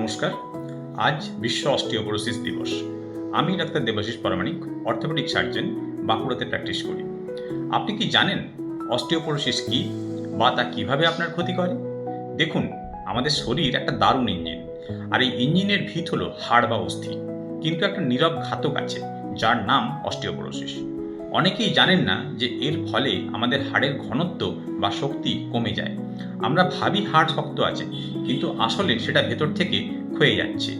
নমস্কার। আজ বিশ্ব অস্টিওপোরোসিস দিবস। আমি doctor Debashis Paramanik orthopaedic surgeon, বাঁকুড়াতে প্র্যাকটিস করি। আপনি কি জানেন অস্টিওপোরোসিস কি বা তা কীভাবে আপনার ক্ষতি করে? দেখুন, আমাদের শরীর একটা দারুণ ইঞ্জিন, আর এই ইঞ্জিনের ভিত হলো হাড় বা অস্থি, কিন্তু একটা নীরব ঘাতক আছে, যার নাম অস্টিওপোরোসিস। অনেকেই জানেন না যে এর ফলে আমাদের হাড়ের ঘনত্ব বা শক্তি কমে যায়। আমরা ভাবি হাড় শক্ত আছে, কিন্তু আসলে সেটা ভেতর থেকে ক্ষয়ে যাচ্ছে।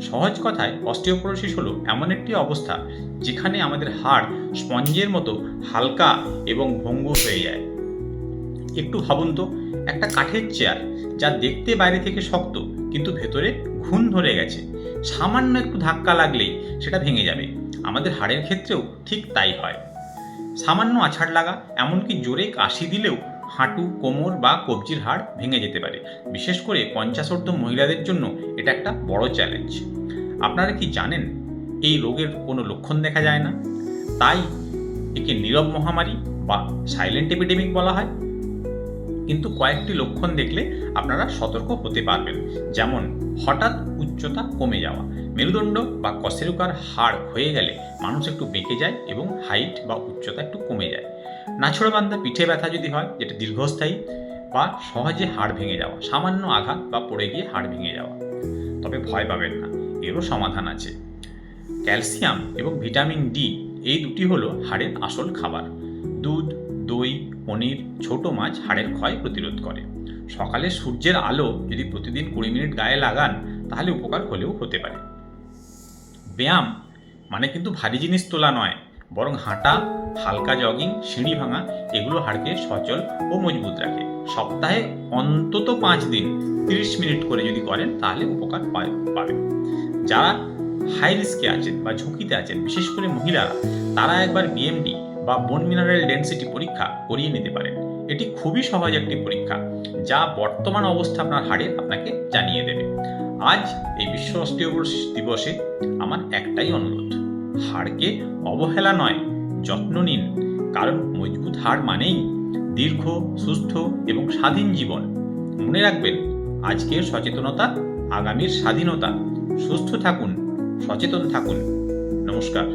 সহজ কথায়, অস্টিওপোরোসিস হলো এমন একটি অবস্থা যেখানে আমাদের হাড় স্পঞ্জের মতো হালকা এবং ভঙ্গু হয়ে যায়। একটু ভাবুন তো, একটা কাঠের চেয়ার যা দেখতে বাইরে থেকে শক্ত, কিন্তু ভেতরে ঘুণ ধরে গেছে। সামান্য একটু ধাক্কা লাগলেই সেটা ভেঙে যাবে। আমাদের হাড়ের ক্ষেত্রেও ঠিক তাই হয়। সামান্য আছাড় লাগা, এমনকি জোরে কাশি দিলেও হাঁটু, কোমর বা কবজির হাড় ভেঙে যেতে পারে। বিশেষ করে পঞ্চাশোর্ধ মহিলাদের জন্য এটা একটা বড় চ্যালেঞ্জ আপনারা কি জানেন এই রোগের কোনো লক্ষণ দেখা যায় না? তাই একে নীরব মহামারী বা সাইলেন্ট এপিডেমিক বলা হয়। কিন্তু কয়েকটি লক্ষণ দেখলে আপনারা সতর্ক হতে পারবেন। যেমন, হঠাৎ উচ্চতা কমে যাওয়া, মেরুদণ্ড বা কশেরুকার হাড় হয়ে গেলে মানুষ একটু বেঁকে যায় এবং হাইট বা উচ্চতা একটু কমে যায়। নাছড়াবান্ধা পিঠে ব্যথা যদি হয়, যেটা দীর্ঘস্থায়ী বা সহজে হাড় ভেঙে যাওয়া, সামান্য আঘাত বা পড়ে গিয়ে হাড় ভেঙে যাওয়া। তবে ভয় পাবেন না, এরও সমাধান আছে। ক্যালসিয়াম এবং ভিটামিন ডি, এই দুটি হলো হাড়ের আসল খাবার। দুধ, দই পনির, ছোট মাছ, হাড়ের ক্ষয় প্রতিরোধ করে। সকালে সূর্যের আলো যদি প্রতিদিন কুড়ি মিনিট গায়ে লাগান, তাহলে উপকার হলেও হতে পারে। ব্যায়াম মানে কিন্তু ভারী জিনিস তোলা নয়, বরং হাঁটা, হালকা জগিং সিঁড়ি ভাঙা, এগুলো হাড়কে সচল ও মজবুত রাখে। সপ্তাহে অন্তত পাঁচ দিন তিরিশ মিনিট করে যদি করেন, তাহলে উপকার পাবেন। যারা হাই রিস্কে আছেন বা ঝুঁকিতে আছেন, বিশেষ করে মহিলারা, তারা একবার বিএমডি বা বোন মিনারেল ডেন্সিটি পরীক্ষা করিয়ে নিতে পারেন। এটি খুবই সহজ একটি পরীক্ষা, যা বর্তমান অবস্থা আপনার হাড়ের আপনাকে জানিয়ে দেবে। আজ এই বিশ্ব অস্টিওপোরোসিস দিবসে আমার একটাই অনুরোধ, হাড়কে অবহেলা নয়, যত্ন নিন। কারণ মজবুত হাড় মানেই দীর্ঘ, সুস্থ এবং স্বাধীন জীবন। মনে রাখবেন, আজকের সচেতনতা আগামীর স্বাধীনতা। সুস্থ থাকুন, সচেতন থাকুন। নমস্কার।